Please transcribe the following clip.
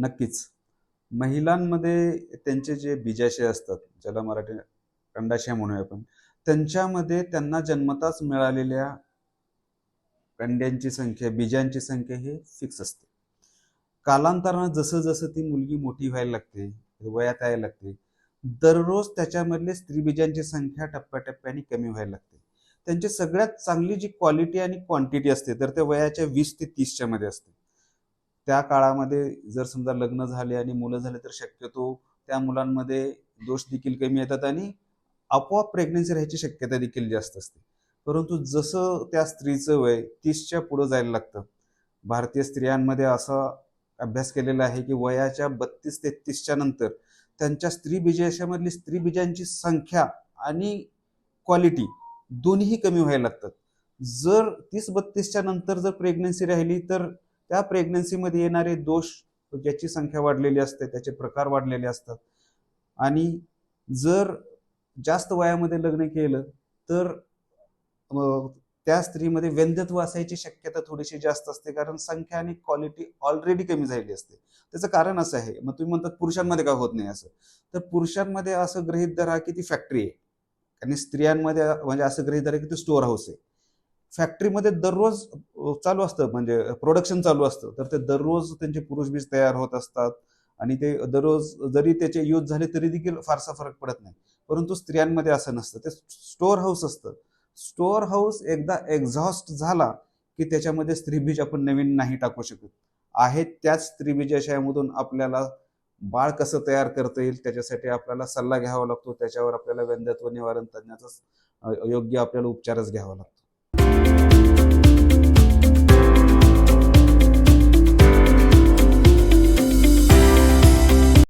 नक्कीच. महिलांमध्ये त्यांचे जे बीजाशय असतात ज्याला मराठी अंडाशय म्हणूया आपण त्यांच्यामध्ये त्यांना जन्मताच मिळालेल्या अंड्यांची संख्या बीजांची संख्या हे फिक्स असते. कालांतरानं जसं जसं ती मुलगी मोठी व्हायला लागते वयात यायला लागते दररोज त्याच्यामधले स्त्रीबीजांची संख्या टप्प्याटप्प्याने कमी व्हायला लागते. त्यांची सगळ्यात चांगली जी क्वालिटी आणि क्वांटिटी असते तर ते वयाच्या वीस ते तीसच्या मध्ये असते. त्या काळामध्ये जर समजा लग्न झाले आणि मुलं झाले तर शक्यतो त्या मुलांमध्ये दोष देखील कमी येतात आणि आपोआप प्रेग्नन्सी राहायची शक्यता देखील जास्त असते. परंतु जसं त्या स्त्रीचं वय तीसच्या पुढं जायला लागतं. भारतीय स्त्रियांमध्ये असा अभ्यास केलेला आहे की वयाच्या बत्तीस तेहतीसच्या नंतर त्यांच्या स्त्री बीजाशयामधली स्त्री बीजांची संख्या आणि क्वालिटी दोन्ही कमी व्हायला लागतात. जर तीस बत्तीसच्या नंतर जर प्रेग्नन्सी राहिली तर त्या प्रेग्नन्सीमध्ये येणारे दोष ज्याची संख्या वाढलेली असते त्याचे प्रकार वाढलेले असतात. आणि जर जास्त वयामध्ये लग्न केलं तर त्या स्त्रीमध्ये व्यंधत्व असायची शक्यता थोडीशी जास्त असते कारण संख्या आणि क्वालिटी ऑलरेडी कमी झालेली असते. त्याचं कारण असं आहे मग तुम्ही म्हणतात पुरुषांमध्ये का होत नाही असं? तर पुरुषांमध्ये असं गृहीत धरा की ती फॅक्टरी आहे. आणि स्त्रियांमध्ये म्हणजे असं गृहीत धरा की ती स्टोअर हाऊस आहे फॅक्टरीमध्ये दररोज चालू असतं म्हणजे प्रोडक्शन चालू असतं. तर ते दररोज त्यांचे पुरुष बीज तयार होत असतात आणि ते दररोज जरी त्याचे यूज झाले तरी देखील फारसा फरक पडत नाही. परंतु स्त्रियांमध्ये असं नसतं. ते स्टोअर हाऊस असतं. स्टोअर हाऊस एकदा एक्झॉस्ट झाला की त्याच्यामध्ये स्त्रीबीज आपण नवीन नाही टाकू शकत. आहे त्याच स्त्रीबीजाशयामधून आपल्याला बाळ कसं तयार करता येईल त्याच्यासाठी आपल्याला सल्ला घ्यावा लागतो. त्याच्यावर आपल्याला व्यंध्यत्व निवारण तज्ञाचा योग्य आपल्याला उपचारच घ्यावा लागतो.